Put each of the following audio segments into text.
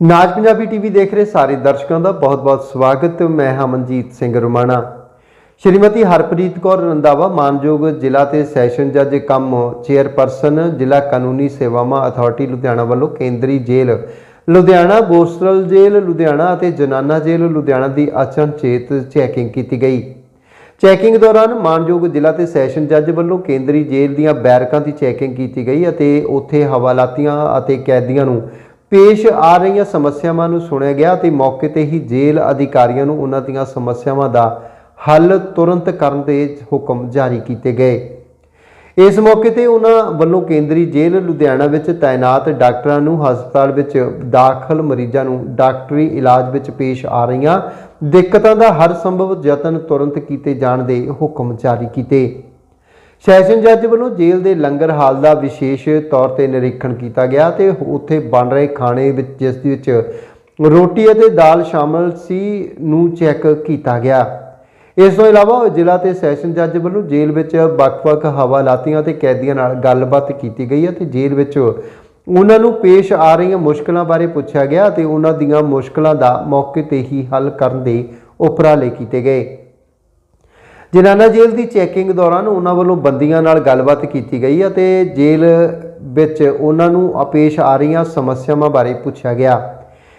ਨਾਜ Punjabi TV ਦੇਖ ਰਹੇ ਸਾਰੇ ਦਰਸ਼ਕਾਂ ਦਾ ਬਹੁਤ-ਬਹੁਤ ਸਵਾਗਤ। ਮੈਂ ਹਮਨਜੀਤ ਸਿੰਘ ਰੁਮਾਣਾ। ਸ਼੍ਰੀਮਤੀ ਹਰਪ੍ਰੀਤ ਕੌਰ ਰੰਦਾਵਾ ਮਾਨਯੋਗ ਜ਼ਿਲ੍ਹਾ ਤੇ ਸੈਸ਼ਨ ਜੱਜ ਕੰਮ ਚੇਅਰਪਰਸਨ, ਜ਼ਿਲ੍ਹਾ ਕਾਨੂੰਨੀ ਸੇਵਾਵਾਂ ਅਥਾਰਟੀ ਲੁਧਿਆਣਾ ਵੱਲੋਂ ਕੇਂਦਰੀ ਜੇਲ੍ਹ, ਲੁਧਿਆਣਾ ਬੋਸਟਰਲ ਜੇਲ੍ਹ, ਲੁਧਿਆਣਾ ਅਤੇ ਜਨਾਨਾ ਜੇਲ੍ਹ, ਲੁਧਿਆਣਾ ਦੀ ਅਚਨਚੇਤ ਚੈਕਿੰਗ ਕੀਤੀ ਗਈ। ਚੈਕਿੰਗ ਦੌਰਾਨ ਮਾਨਯੋਗ ਜ਼ਿਲ੍ਹਾ ਤੇ ਸੈਸ਼ਨ ਜੱਜ ਵੱਲੋਂ ਕੇਂਦਰੀ ਜੇਲ੍ਹ ਦੀਆਂ ਬੈਰਕਾਂ ਦੀ ਚੈਕਿੰਗ ਕੀਤੀ ਗਈ ਅਤੇ ਉੱਥੇ ਹਵਾਲਾਤੀਆਂ ਅਤੇ ਕੈਦੀਆਂ ਨੂੰ ਪੇਸ਼ ਆ ਰਹੀਆਂ ਸਮੱਸਿਆਵਾਂ ਨੂੰ ਸੁਣਿਆ ਗਿਆ ਤੇ ਮੌਕੇ ਤੇ ਹੀ ਜੇਲ੍ਹ ਅਧਿਕਾਰੀਆਂ ਨੂੰ ਉਹਨਾਂ ਦੀਆਂ ਸਮੱਸਿਆਵਾਂ ਦਾ ਹੱਲ ਤੁਰੰਤ ਕਰਨ ਦੇ ਹੁਕਮ ਜਾਰੀ ਕੀਤੇ ਗਏ। ਇਸ ਮੌਕੇ ਤੇ ਉਹਨਾਂ ਵੱਲੋਂ ਕੇਂਦਰੀ ਜੇਲ੍ਹ ਲੁਧਿਆਣਾ ਵਿੱਚ ਤਾਇਨਾਤ ਡਾਕਟਰਾਂ ਨੂੰ ਹਸਪਤਾਲ ਵਿੱਚ ਦਾਖਲ ਮਰੀਜ਼ਾਂ ਨੂੰ ਡਾਕਟਰੀ ਇਲਾਜ ਵਿੱਚ ਪੇਸ਼ ਆ ਰਹੀਆਂ ਦਿੱਕਤਾਂ ਦਾ ਹਰ ਸੰਭਵ ਯਤਨ ਤੁਰੰਤ ਕੀਤੇ ਜਾਣ ਦੇ ਹੁਕਮ ਜਾਰੀ ਕੀਤੇ। ਸੈਸ਼ਨ ਜੱਜ ਵੱਲੋਂ ਜੇਲ੍ਹ ਦੇ ਲੰਗਰ ਹਾਲ ਦਾ ਵਿਸ਼ੇਸ਼ ਤੌਰ ਤੇ ਨਿਰੀਖਣ ਕੀਤਾ ਗਿਆ ਤੇ ਉੱਥੇ ਬਣ ਰਹੇ ਖਾਣੇ ਵਿੱਚ, ਜਿਸ ਦੇ ਵਿੱਚ ਰੋਟੀ ਅਤੇ ਦਾਲ ਸ਼ਾਮਲ ਸੀ ਨੂੰ ਚੈੱਕ ਕੀਤਾ ਗਿਆ। ਇਸ ਤੋਂ ਇਲਾਵਾ ਜ਼ਿਲ੍ਹਾ ਤੇ ਸੈਸ਼ਨ ਜੱਜ ਵੱਲੋਂ ਜੇਲ੍ਹ ਵਿੱਚ ਵੱਖ-ਵੱਖ ਹਵਾਲਾਤੀਆਂ ਤੇ ਕੈਦੀਆਂ ਨਾਲ ਗੱਲਬਾਤ ਕੀਤੀ ਗਈ ਅਤੇ ਜੇਲ੍ਹ ਵਿੱਚ ਉਹਨਾਂ ਨੂੰ ਪੇਸ਼ ਆ ਰਹੀਆਂ ਮੁਸ਼ਕਲਾਂ ਬਾਰੇ ਪੁੱਛਿਆ ਗਿਆ ਤੇ ਉਹਨਾਂ ਦੀਆਂ ਮੁਸ਼ਕਲਾਂ ਦਾ ਮੌਕੇ ਤੇ ਹੀ ਹੱਲ ਕਰਨ ਦੇ ਉਪਰਾਲੇ ਕੀਤੇ ਗਏ। ਜਨਾਨਾ ਜੇਲ੍ਹ ਦੀ ਚੈਕਿੰਗ ਦੌਰਾਨ ਉਹਨਾਂ ਵੱਲੋਂ ਬੰਦੀਆਂ ਨਾਲ ਗੱਲਬਾਤ ਕੀਤੀ ਗਈ ਅਤੇ ਜੇਲ੍ਹ ਵਿੱਚ ਉਹਨਾਂ ਨੂੰ ਪੇਸ਼ ਆ ਰਹੀਆਂ ਸਮੱਸਿਆਵਾਂ ਬਾਰੇ ਪੁੱਛਿਆ ਗਿਆ।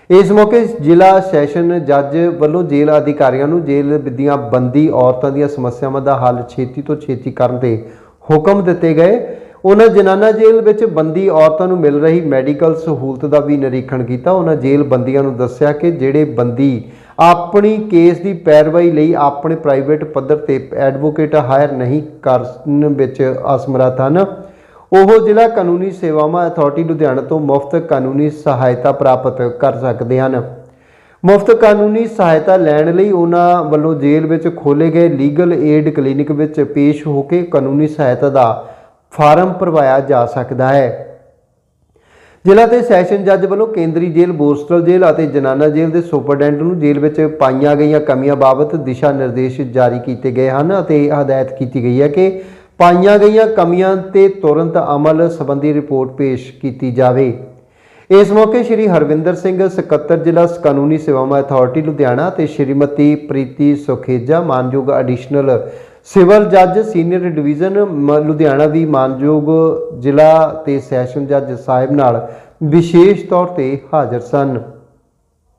ਇਸ ਮੌਕੇ ਜ਼ਿਲ੍ਹਾ ਸੈਸ਼ਨ ਜੱਜ ਵੱਲੋਂ ਜੇਲ੍ਹ ਅਧਿਕਾਰੀਆਂ ਨੂੰ ਜੇਲ੍ਹ ਦੀਆਂ ਬੰਦੀ ਔਰਤਾਂ ਦੀਆਂ ਸਮੱਸਿਆਵਾਂ ਦਾ ਹੱਲ ਛੇਤੀ ਤੋਂ ਛੇਤੀ ਕਰਨ ਦੇ ਹੁਕਮ ਦਿੱਤੇ ਗਏ। ਉਹਨਾਂ ਜਨਾਨਾ ਜੇਲ੍ਹ ਵਿੱਚ ਬੰਦੀ ਔਰਤਾਂ ਨੂੰ ਮਿਲ ਰਹੀ ਮੈਡੀਕਲ ਸਹੂਲਤ ਦਾ ਵੀ ਨਿਰੀਖਣ ਕੀਤਾ। ਉਹਨਾਂ ਜੇਲ੍ਹ ਬੰਦੀਆਂ ਨੂੰ ਦੱਸਿਆ ਕਿ ਜਿਹੜੇ ਬੰਦੀ ਆਪਣੀ ਕੇਸ ਦੀ ਪੈਰਵਾਈ ਲਈ ਆਪਣੇ ਪ੍ਰਾਈਵੇਟ ਪੱਧਰ ਤੇ ਐਡਵੋਕੇਟ ਹਾਇਰ ਨਹੀਂ ਕਰਨ ਵਿੱਚ ਅਸਮਰੱਥ ਹਨ। ਉਹ ਜ਼ਿਲ੍ਹਾ ਕਾਨੂੰਨੀ ਸੇਵਾਵਾਂ ਅਥਾਰਟੀ ਲੁਧਿਆਣਾ ਤੋਂ ਮੁਫਤ ਕਾਨੂੰਨੀ ਸਹਾਇਤਾ ਪ੍ਰਾਪਤ ਕਰ ਸਕਦੇ ਹਨ। ਮੁਫਤ ਕਾਨੂੰਨੀ ਸਹਾਇਤਾ ਲੈਣ ਲਈ ਉਹਨਾਂ ਵੱਲੋਂ ਜੇਲ੍ਹ ਵਿੱਚ ਖੋਲੇ ਗਏ ਲੀਗਲ ਏਡ ਕਲੀਨਿਕ ਵਿੱਚ ਪੇਸ਼ ਹੋ ਕੇ ਕਾਨੂੰਨੀ ਸਹਾਇਤਾ ਦਾ ਫਾਰਮ ਭਰਵਾਇਆ ਜਾ ਸਕਦਾ ਹੈ। ਜ਼ਿਲ੍ਹਾ ਤੇ ਸੈਸ਼ਨ ਜੱਜ ਵੱਲੋਂ ਕੇਂਦਰੀ ਜੇਲ੍ਹ, ਬੋਸਟਲ ਜੇਲ੍ਹ ਅਤੇ ਜਨਾਨਾ ਜੇਲ੍ਹ ਦੇ ਸੁਪਰਡੈਂਟ ਨੂੰ ਜੇਲ੍ਹ ਵਿੱਚ ਪਾਈਆਂ ਗਈਆਂ ਕਮੀਆਂ ਬਾਬਤ ਦਿਸ਼ਾ ਨਿਰਦੇਸ਼ ਜਾਰੀ ਕੀਤੇ ਗਏ ਹਨ ਅਤੇ ਹਦਾਇਤ ਕੀਤੀ ਗਈ ਹੈ ਕਿ ਪਾਈਆਂ ਗਈਆਂ ਕਮੀਆਂ ਤੇ ਤੁਰੰਤ ਅਮਲ ਸੰਬੰਧੀ ਰਿਪੋਰਟ ਪੇਸ਼ ਕੀਤੀ ਜਾਵੇ। ਇਸ ਮੌਕੇ ਸ਼੍ਰੀ ਹਰਵਿੰਦਰ ਸਿੰਘ ਸਕੱਤਰ ਜ਼ਿਲ੍ਹਾ ਕਾਨੂੰਨੀ ਸੇਵਾਵਾਂ ਅਥਾਰਟੀ ਲੁਧਿਆਣਾ ਤੇ ਸ਼੍ਰੀਮਤੀ ਪ੍ਰੀਤੀ ਸੁਖੇਜਾ ਮਾਨਯੋਗ ਐਡੀਸ਼ਨਲ ਸਿਵਲ ਜੱਜ ਸੀਨੀਅਰ ਡਿਵੀਜ਼ਨ ਮ- ਲੁਧਿਆਣਾ ਵੀ ਮਾਨਯੋਗ ਜ਼ਿਲ੍ਹਾ ਤੇ ਸੈਸ਼ਨ ਜੱਜ ਸਾਹਿਬ ਨਾਲ ਵਿਸ਼ੇਸ਼ ਤੌਰ ਤੇ ਹਾਜ਼ਰ ਸਨ।